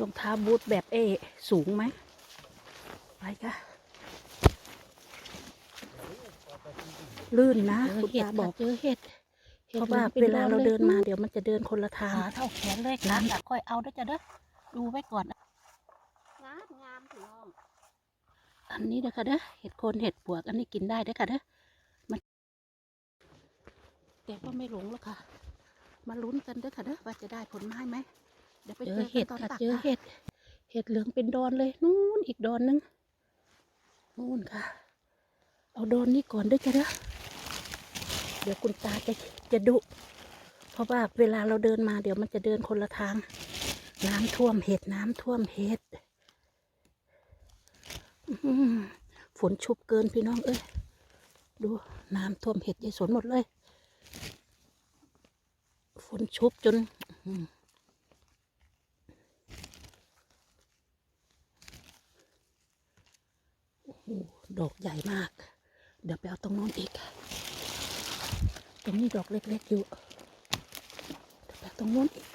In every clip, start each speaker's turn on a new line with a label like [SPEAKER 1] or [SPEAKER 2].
[SPEAKER 1] รองเท้าบูทแบบเอ สูงไหม ไปค่ะ ลื่นนะ
[SPEAKER 2] เจอ
[SPEAKER 1] คุณ
[SPEAKER 2] เห็ด
[SPEAKER 1] ตา
[SPEAKER 2] บบอ
[SPEAKER 1] อกก
[SPEAKER 2] เจอเห็ด
[SPEAKER 1] เพราะว่าเวลาเราเดินมาเดี๋ยวมันจะเดินคนละทาง
[SPEAKER 2] ขาเท่าแขนเลยขาตัดค่อยเอาด้วยจ้ะเด้อดูไว้ก่อนนะ
[SPEAKER 1] งามงามพี่น้องอันนี้นะคะเด้อเห็ดโคนเห็ดปวกอันนี้กินได้เด้อค่ะเด้อมันแต่ว่าไม่หลงแล้วค่ะ มาลุ้นกันเด้อค่ะเด้อว่าจะได้ผลไม้ไหมเดี๋ยวไป
[SPEAKER 2] เจ
[SPEAKER 1] เจ
[SPEAKER 2] อ
[SPEAKER 1] อ
[SPEAKER 2] เห็ด
[SPEAKER 1] กันตอน
[SPEAKER 2] ค่ะ
[SPEAKER 1] ตัก
[SPEAKER 2] เจอ
[SPEAKER 1] ค่ะ
[SPEAKER 2] เห็ด
[SPEAKER 1] เห็ดเหลืองเป็นดอนเลย นู่นอีกดอนหนึง นู่นค่ะ เอาดอนนี้ก่อนเด้วยจ้ะเด้อเดี๋ยวคุณตาจะจะดุ เพราะว่าเวลาเราเดินมาเดี๋ยวมันจะเดินคนละทาง น้ำท่วมเห็ดน้ำท่วมเห็ดอื้อหือฝนชุบเกินพี่น้องเอ้ย ดูน้ำท่วมเห็ดยายสนหมดเลย ฝนชุบจนอื้อหือ โอ้โห ดอกใหญ่มาก เดี๋ยวไปเอาตรงโน้นอีก ตรงนี้ดอกเล็กๆอยู่ เดี๋ยวไปตรงโน้นอีก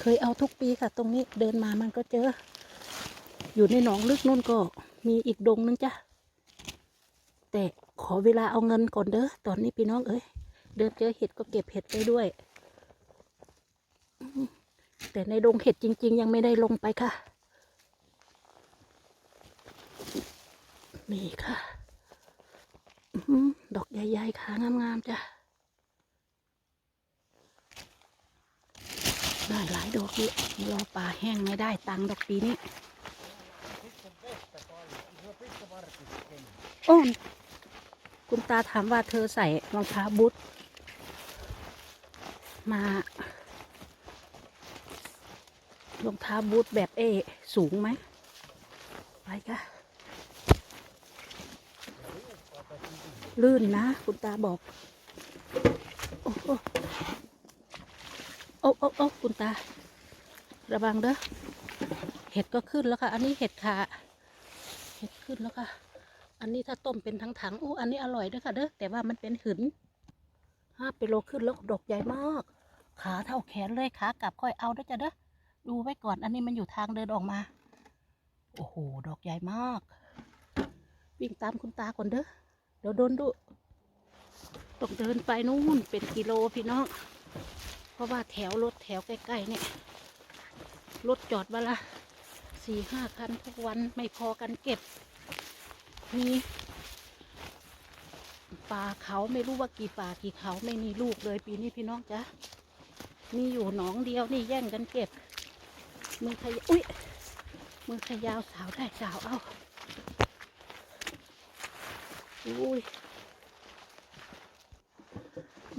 [SPEAKER 1] เคยเอาทุกปีค่ะ ตรงนี้เดินมามันก็เจอ อยู่ในหนองลึกนู่นก็มีอีกดงนึงจ้ะ แต่ขอเวลาเอาเงินก่อนเด้อ ตอนนี้พี่น้องเอ้ย เดินเจอเห็ดก็เก็บเห็ดไปด้วย แต่ในดงเห็ดจริง ๆ ยังไม่ได้ลงไปค่ะ นี่ค่ะดอกใหญ่ๆค่ะงามๆจ้ะ ได้หลายดอกอยู่รอป่าแห้งไม่ได้ตังค์ดอกปีนี้โอ้คุณตาถามว่าเธอใส่รองเท้าบูทมารองเท้าบูทแบบเอสูงไหมไปค่ะ ลื่นนะคุณตาบอก โอ้โหโอ้โอ้โอ้คุณตา ระวังเด้อ เห็ดก็ขึ้นแล้วค่ะ อันนี้เห็ดขาเห็ดขึ้นแล้วค่ะ อันนี้ถ้าต้มเป็นทั้งถังอู้อันนี้อร่อยเด้วยค่ะเด้อ แต่ว่ามันเป็นหืนห้าไปโลขึ้นแล้วดอกใหญ่มาก ขาเท่าแขนเลยขากลับค่อยเอาด้วยจ้ะเด้อ ดูไว้ก่อน อันนี้มันอยู่ทางเดินออกมา โอ้โห ดอกใหญ่มาก วิ่งตามคุณตาก่อนเด้อ เดี๋ยวโดนดุต้องเดินไปนู่นเป็นกิโลพี่น้อง เพราะว่าแถวรถแถวใกล้ๆเนี่ยรถจอดวันละสี่ห้าคันทุกวันไม่พอกันเก็บ มีป่าเขาไม่รู้ว่ากี่ป่ากี่เขาไม่มีลูกเลยปีนี้พี่น้องจ๊ะมีอยู่หนองเดียวนี่แย่งกันเก็บ มือขยอุ้ยมือขยาวสาวได้สาวเอา อุ้ย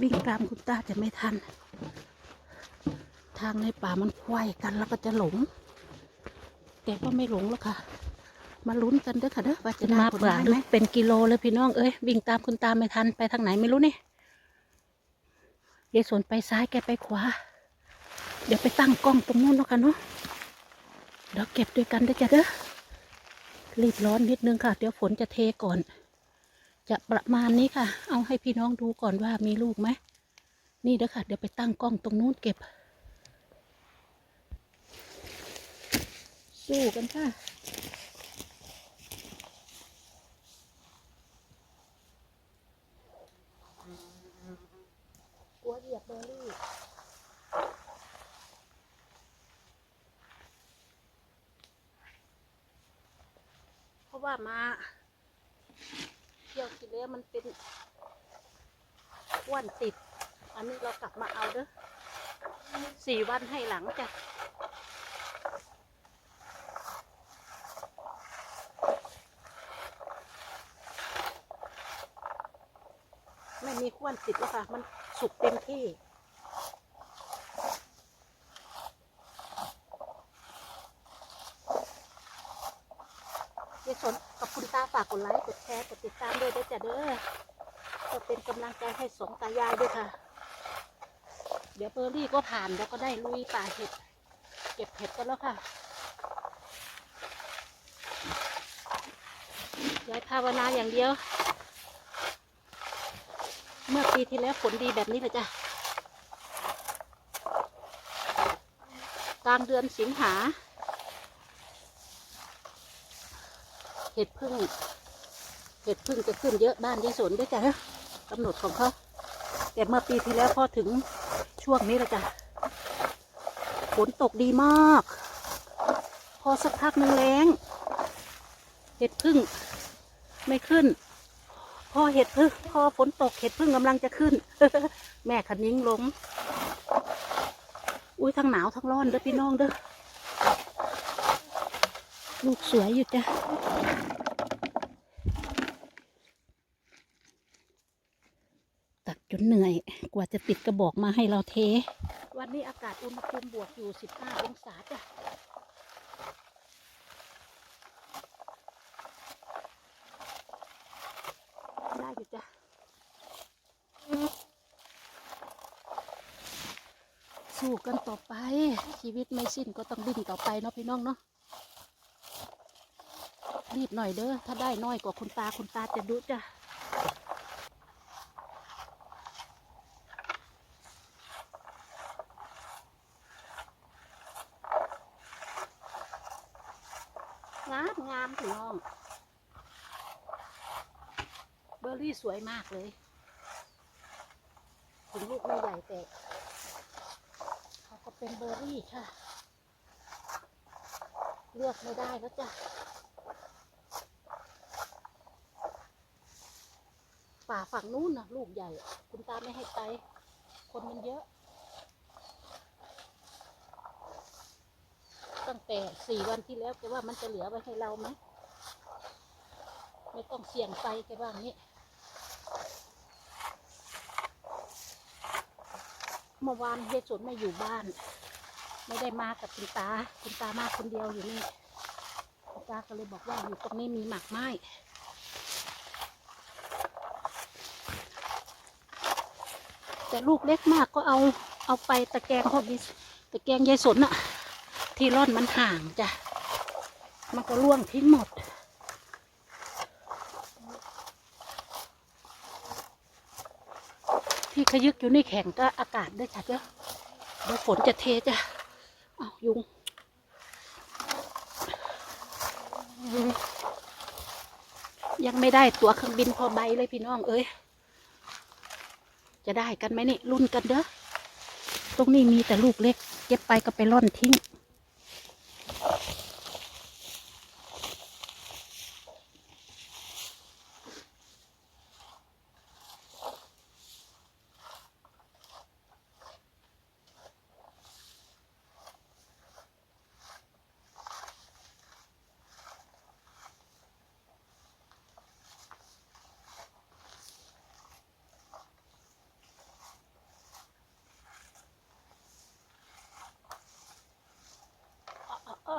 [SPEAKER 1] วิ่งตามคุณตาจะไม่ทัน ทางในป่ามันควายกันแล้วก็จะหลง แต่ก็ไม่หลงแล้วค่ะ มาลุ้นกันเด้อค่ะเด้อว่าจะได้
[SPEAKER 2] มา
[SPEAKER 1] ผล
[SPEAKER 2] ป่า
[SPEAKER 1] ไม้
[SPEAKER 2] ลึ
[SPEAKER 1] ไหม
[SPEAKER 2] กเป็นกิโลเลยพี่น้องเอ้ยวิ่งตามคุณตาไม่ทันไปทางไหนไม่รู้นี่ยายสนไปซ้ายแกไปขวา เดี๋ยวไปตั้งกล้องตรงนู้นแล้วกันเนาะเดี๋ยวเก็บด้วยกันเด้อจ้ะเด้อรีบร้อนนิดนึงค่ะ เดี๋ยวฝนจะเทก่อน จะประมาณนี้ค่ะ เอาให้พี่น้องดูก่อนว่ามีลูกไหม นี่เด้อค่ะ เดี๋ยวไปตั้งกล้องตรงนู้นเก็บ สู้กันค่ะ กลัวเหยียบเบอร์รี่เพราะว่ามา มันเป็นอ้วนติด อันนี้เรากลับมาเอาเด้อสี่วันให้หลังจ้ะไม่มีข้วนติดแล้วค่ะ มันสุกเต็มที่ ยายสนกับคุณตาฝากกดไลค์กดแชร์กดติดตามด้วยด้จ้ะเด้อก็เป็นกำลังใจให้สองตายายด้วยค่ะ เดี๋ยวเบอร์รี่ก็ผ่านแล้วก็ได้ลุยป่าเห็ด เก็บเห็ดกันแล้วค่ะยายภาวนาอย่างเดียว เมื่อปีที่แล้วฝนดีแบบนี้เลยจ้ะ
[SPEAKER 1] กลางเดือนสิงหา เห็ดพึ่ง เห็ดพึ่งจะขึ้นเยอะบ้านยายสนด้วยจ้ะกำหนดของเขาแต่เมื่อปีที่แล้วพอถึงช่วงนี้ละจ้ะฝนตกดีมาก พอสักพักหนึ่งแรงเห็ดพึ่งไม่ขึ้น พอเห็ดพึ่งพอฝนตกเห็ดพึ่งกำลังจะขึ้น แม่ขันนิ้งลงอุ้ยทั้งหนาวทั้งร้อนเด้อพี่น้องเด้อ ลูกสวยอยู่จ้ะตักจนเหนื่อย กว่าจะติดกระบอกมาให้เราเท วันนี้อากาศอุณหภูมิบวกอยู่ 15 องศาจ้ะได้อยู่จ้ะสู้กันต่อไป ชีวิตไม่สิ้นก็ต้องดิ้นต่อไปเนาะพี่น้องเนาะ รีบหน่อยเด้อ ถ้าได้น้อยกว่าคุณตาคุณตาจะดุจ้ะงามงามพี่น้อง เบอร์รี่สวยมากเลย ถึงลูกไม่ใหญ่แต่เขาก็เป็นเบอร์รี่ค่ะ เลือกไม่ได้แล้วจ้ะ ป่าฝั่งนู้นนะลูกใหญ่ คุณตาไม่ให้ไป คนมันเยอะ ตั้งแต่สี่วันที่แล้วแกว่ามันจะเหลือไว้ให้เราไหมไม่ต้องเสี่ยงไปแกว่างี้เมื่อวานเฮยสนไม่อยู่บ้าน ไม่ได้มากับคุณตา คุณตามาคนเดียวอยู่นี่คุณตาก็เลยบอกว่าอยู่ตรงนี้มีหมากไม้ แต่ลูกเล็กมากก็เอาเอาไปตะแกรงพอดีตะแกรงยายสนอะที่ร่อนมันห่างจ้ะ มันก็ร่วงทิ้งหมด ที่ขยึกอยู่ในแข็งก็อากาศได้จ้ะเจ้าเดี๋ยวฝนจะเทจ้ะเอายุงยังไม่ได้ตั๋วเครื่องบินพอใบเลยพี่น้องเอ้ย จะได้กันไหมนี่รุ่นกันเด้อ ตรงนี้มีแต่ลูกเล็ก เก็บไปก็ไปร่อนทิ้ง อ้อ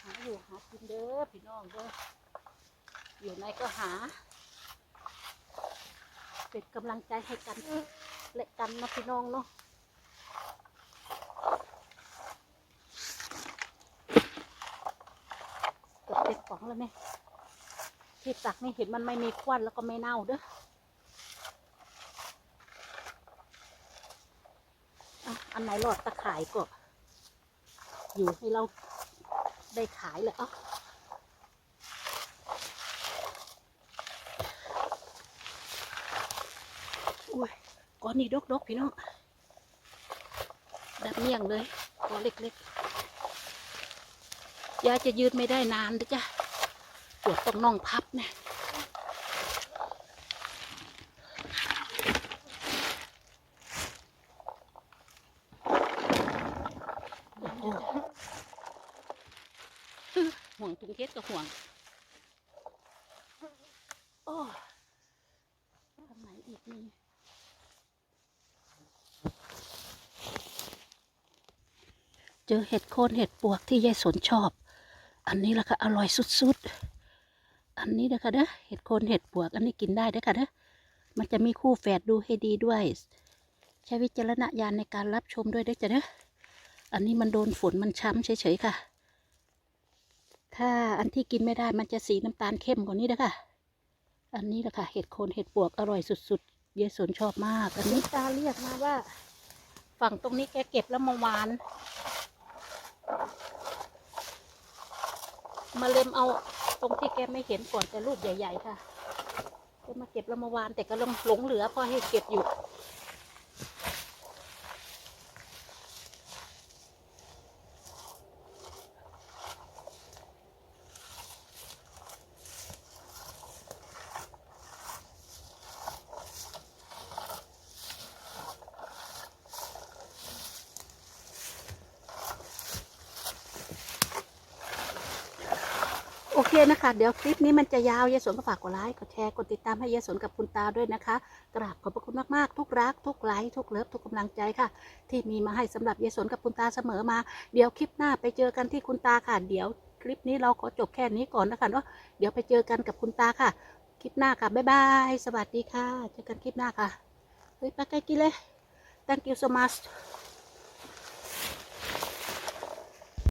[SPEAKER 1] หาอยู่หา กินเด้อพี่น้องเด้ออยู่ไหนก็หา เป็นกำลังใจให้กันและกันนะพี่น้องเนาะเกือบเต็มกล่องแล้วเนี่ยที่ตักนี่เห็นมันไม่มีควันแล้วก็ไม่เน่าเด้ออันไหนหลอดตะข่ายก็ อยู่ให้เราได้ขายเลยอะอุ้ย ก้อนนี้ดกๆพี่น้องดับเมี่ยงเลยก้อนเล็กๆยาจะยืนไม่ได้นานเด้อจ้ะปวดตรงน่องพับเนี่ยห่วงถุงเพชรกับห่วงโอ้ทำไหนอีกนี่ เจอเห็ดโคนเห็ดปวกที่ยายสนชอบ อันนี้ละค่ะอร่อยสุดๆ อันนี้นะคะเด้อเห็ดโคนเห็ดปวก อันนี้กินได้เด้อค่ะเด้อมันจะมีคู่แฝดดูให้ดีด้วย ใช้วิจารณญาณในการรับชมด้วยเด้อจ้ะเด้ออันนี้มันโดนฝนมันช้ำเฉยๆค่ะ ถ้าอันที่กินไม่ได้มันจะสีน้ำตาลเข้มกว่านี้นะคะอันนี้แหละค่ะเห็ดโคนเห็ดปวกอร่อยสุดๆยายสนชอบมาก อันนี้ตาเรียกมาว่า ฝั่งตรงนี้แกเก็บแล้วมาหวาน มาเล็มเอาตรงที่แกไม่เห็นก่อนแต่รูปใหญ่ ๆ ค่ะแกมาเก็บแล้วมาวานแต่ก็ลงหลงเหลือพอให้เก็บอยู่ เคนะคะ เดี๋ยวคลิปนี้มันจะยาวยายสนก็ฝากกดไลค์ กดแชร์ กดติดตามให้ยายสนกับคุณตาด้วยนะคะ กราบขอบพระคุณมากๆ ทุกรัก ทุกไลค์ ทุกเลิฟ ทุกกำลังใจค่ะ ที่มีมาให้สำหรับยายสนกับคุณตาเสมอมา เดี๋ยวคลิปหน้าไปเจอกันที่คุณตาค่ะ เดี๋ยวคลิปนี้เราขอจบแค่นี้ก่อนนะคะเนาะ เดี๋ยวไปเจอกันกับคุณตาค่ะ คลิปหน้าค่ะ บ๊ายบาย สวัสดีค่ะ เจอกันคลิปหน้าค่ะ เฮ้ยไปใกล้กินเลย thank you so much